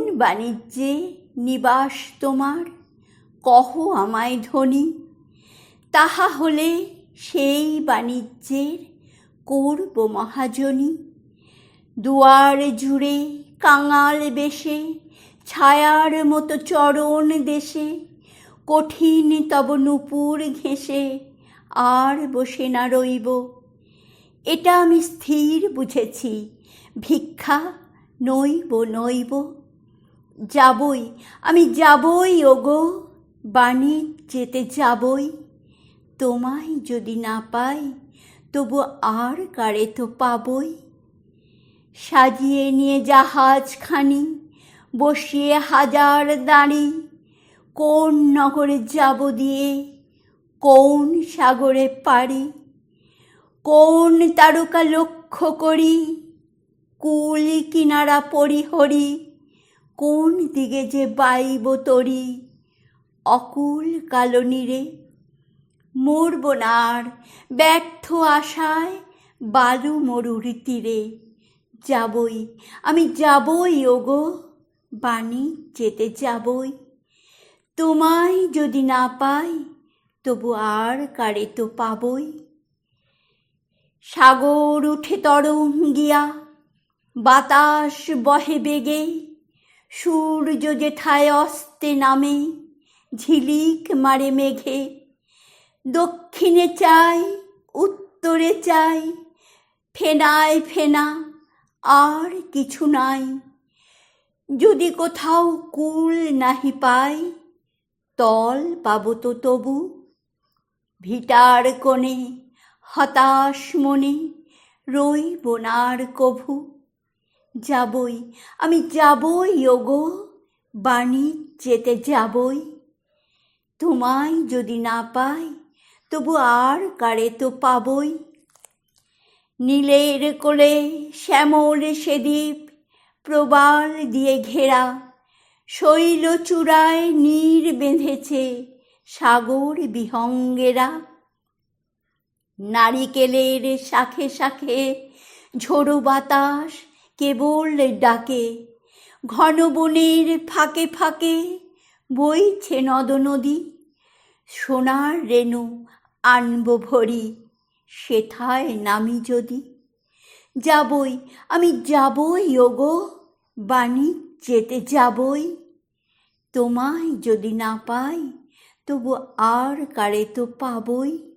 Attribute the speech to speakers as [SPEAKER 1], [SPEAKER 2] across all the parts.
[SPEAKER 1] বাণিজ্যে নিবাস তোমার? কহ আমায় ধনী তাহা হলে সেই বাণিজ্যের করব মহাজনী। দুয়ার জুড়ে কাঙাল বেশে, ছায়ার মতো চরণ দেশে, কঠিন তব নুপুর ঘেঁষে আর বসে না রইব। এটা আমি স্থির বুঝেছি, ভিক্ষা নইব নইব। যাবই, আমি যাবই ওগো, বাণী যেতে যাবই। তোমায় যদি না পাই, তবু আর কারে তো পাবই? সাজিয়ে নিয়ে জাহাজখানি, বসিয়ে হাজার দাঁড়ি, কোন নগরে যাব দিয়ে, কোন সাগরে পারি কোন তারকা লক্ষ্য করি, কুল কিনারা পরিহরি কোন দিকে যে বাইব তরি? অকুল কালো নীরে, মরব না আর ব্যর্থ আশায় বালু মরুর তীরে। যাবই, আমি যাবই ওগো, বাণী যেতে যাবই। তোমায় যদি না পাই, তবু আর কারে তো পাবই? সাগর উঠে তরঙ্গিয়া, বাতাস বহে বেগে সূর্য যেথায় অস্তে নামে, ঝিলিক মারে মেঘে। দক্ষিণে চাই, উত্তরে চাই, ফেনায় ফেনা, আর কিছু নাই। যদি কোথাও কুল নাহি পাই, তল পাবো তো তবু ভিটার কোণে, হতাশ মনে রইব নার কভু। যাবই। আমি যাবই ওগো বাণী যেতে যাবই। তোমায় যদি না পাই, তবু আর কারে তো পাবই। নীলের কোলে শ্যামল সেদীপ প্রবাল দিয়ে ঘেরা। শৈল চূড়ায় নীর বেঁধেছে সাগর বিহঙ্গেরা। নারিকেলের শাখে শাখে ঝোড়ো বাতাস কেবল ডাকে। ঘন বনের ফাঁকে ফাঁকে বইছে নদ নদী। সোনার রেণু আনব ভরি, সেথায় নামি যদি। যাবই, আমি যাবই ওগো, বাণী যেতে যাবই। তোমায় যদি না পাই, তবু আর কারে তো পাবই।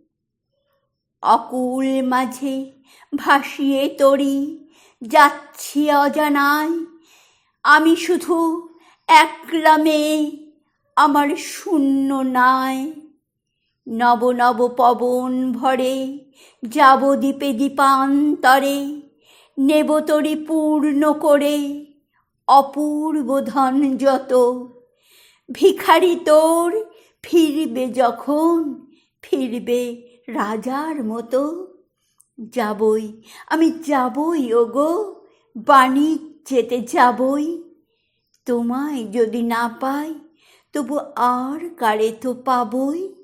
[SPEAKER 1] অকুল মাঝে ভাসিয়ে তরি যাচ্ছি অজানায়। আমি শুধু একলা মেয়ে, আমার শূন্য নাই। নব নব পবন ভরে যাব দ্বীপে দীপান্তরে নেব তরি পূর্ণ করে অপূর্ব ধন যত। ভিখারি তোর ফিরবে যখন, ফিরবে রাজার মতো। যাবই, আমি যাবই, ওগো, বাণী যেতে যাবই। তোমায় যদি না পাই, তবু আর কারে তো পাবই?